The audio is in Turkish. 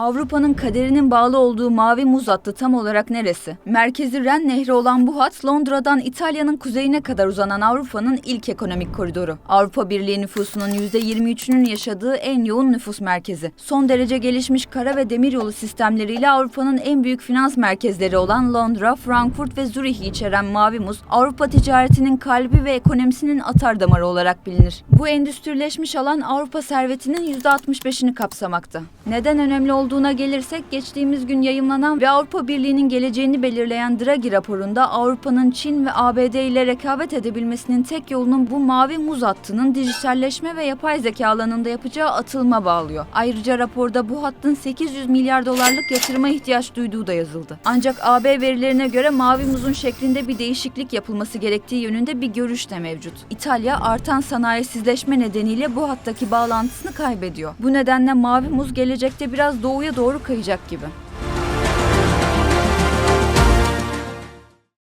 Avrupa'nın kaderinin bağlı olduğu mavi muz hattı tam olarak neresi? Merkezi Ren Nehri olan bu hat Londra'dan İtalya'nın kuzeyine kadar uzanan Avrupa'nın ilk ekonomik koridoru. Avrupa Birliği nüfusunun %23'ünün yaşadığı en yoğun nüfus merkezi. Son derece gelişmiş kara ve demiryolu sistemleriyle Avrupa'nın en büyük finans merkezleri olan Londra, Frankfurt ve Zürih'i içeren mavi muz, Avrupa ticaretinin kalbi ve ekonomisinin atar damarı olarak bilinir. Bu endüstrileşmiş alan Avrupa servetinin %65'ini kapsamakta. Neden önemli olduğuna gelirsek geçtiğimiz gün yayımlanan ve Avrupa Birliği'nin geleceğini belirleyen Draghi raporunda Avrupa'nın Çin ve ABD ile rekabet edebilmesinin tek yolunun bu mavi muz hattının dijitalleşme ve yapay zeka alanında yapacağı atılma bağlıyor. Ayrıca raporda bu hattın 800 milyar dolarlık yatırıma ihtiyaç duyduğu da yazıldı. Ancak AB verilerine göre mavi muzun şeklinde bir değişiklik yapılması gerektiği yönünde bir görüş de mevcut. İtalya artan sanayisizleşme nedeniyle bu hattaki bağlantısını kaybediyor. Bu nedenle mavi muz gelecekte biraz doğuya doğru kayacak gibi.